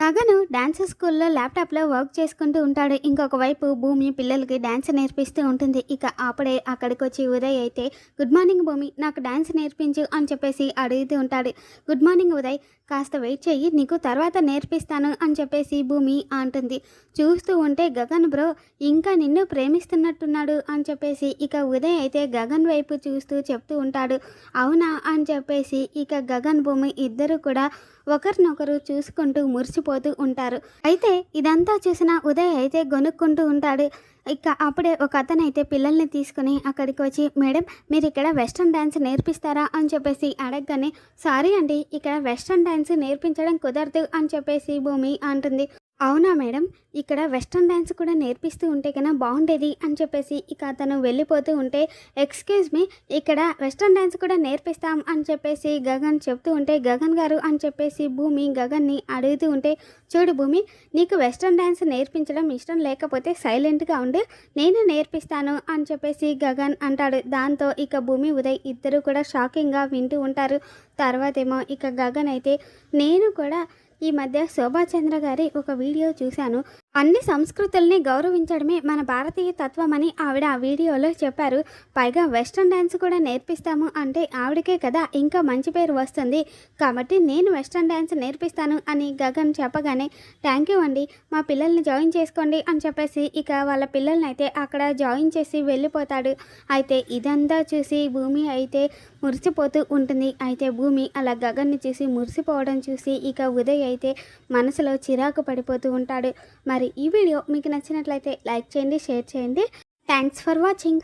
Gagan dance స్కూల్లో ల్యాప్టాప్లో work చేసుకుంటూ ఉంటాడు. ఇంకొక వైపు భూమి పిల్లలకి డాన్స్ నేర్పిస్తూ ఉంటుంది. ఇక అప్పుడే అక్కడికి వచ్చి ఉదయ్ అయితే గుడ్ మార్నింగ్ భూమి నాకు డాన్స్ నేర్పించు అని చెప్పేసి అడుగుతూ ఉంటాడు. గుడ్ మార్నింగ్ ఉదయ్ కాస్త వెయిట్ చెయ్యి నీకు తర్వాత నేర్పిస్తాను అని చెప్పేసి భూమి అంటుంది. చూస్తూ ఉంటే గగన్ బ్రో ఇంకా నిన్ను ప్రేమిస్తున్నట్టున్నాడు అని చెప్పేసి ఇక ఉదయ్ అయితే గగన్ వైపు చూస్తూ చెప్తూ ఉంటాడు. అవునా అని చెప్పేసి ఇక గగన్ భూమి ఇద్దరు కూడా ఒకరినొకరు చూసుకుంటూ మురిసిపోతూ ఉంటారు. అయితే ఇదంతా చూసిన ఉదయ్ అయితే గొనుక్కుంటూ ఉంటాడు. ఇక అప్పుడే ఒక అతను అయితే పిల్లల్ని తీసుకుని అక్కడికి వచ్చి మేడం మీరు ఇక్కడ వెస్ట్రన్ డ్యాన్స్ నేర్పిస్తారా? అని చెప్పేసి అడగగానే సారీ అండి ఇక్కడ వెస్ట్రన్ డ్యాన్స్ నేర్పించడం కుదరదు అని చెప్పేసి భూమి అంటుంది. అవునా మేడం? ఇక్కడ వెస్ట్రన్ డ్యాన్స్ కూడా నేర్పిస్తూ ఉంటే కన్నా బాగుండేది అని చెప్పేసి ఇక అతను వెళ్ళిపోతూ ఉంటే ఎక్స్క్యూజ్ మీ ఇక్కడ వెస్ట్రన్ డ్యాన్స్ కూడా నేర్పిస్తాం అని చెప్పేసి గగన్ చెప్తూ ఉంటే గగన్ గారు అని చెప్పేసి భూమి గగన్ని అడుగుతూ ఉంటే చూడు భూమి నీకు వెస్ట్రన్ డ్యాన్స్ నేర్పించడం ఇష్టం లేకపోతే సైలెంట్గా ఉండు నేను నేర్పిస్తాను అని చెప్పేసి గగన్ అంటాడు. దాంతో ఇక భూమి ఉదయ్ ఇద్దరు కూడా షాకింగ్గా వింటూ ఉంటారు. తర్వాతేమో ఇక గగన్ అయితే నేను కూడా ఈ మధ్య శోభాచంద్ర గారి ఒక వీడియో చూశాను. అన్ని సంస్కృతుల్ని గౌరవించడమే మన భారతీయ తత్వమని ఆవిడ ఆ వీడియోలో చెప్పారు. పైగా వెస్ట్రన్ డ్యాన్స్ కూడా నేర్పిస్తాము అంటే ఆవిడకే కదా ఇంకా మంచి పేరు వస్తుంది. కాబట్టి నేను వెస్ట్రన్ డ్యాన్స్ నేర్పిస్తాను అని గగన్ చెప్పగానే థ్యాంక్ యూ అండి మా పిల్లల్ని జాయిన్ చేసుకోండి అని చెప్పేసి ఇక వాళ్ళ పిల్లల్ని అయితే అక్కడ జాయిన్ చేసి వెళ్ళిపోతాడు. అయితే ఇదంతా చూసి భూమి అయితే మురిసిపోతూ ఉంటుంది. అయితే భూమి అలా గగన్ని చూసి మురిసిపోవడం చూసి ఇక ఉదయ్ అయితే మనసులో చిరాకు పడిపోతూ ఉంటాడు. మరి మరి ఈ వీడియో మీకు నచ్చినట్లయితే లైక్ చేయండి షేర్ చేయండి. Thanks for watching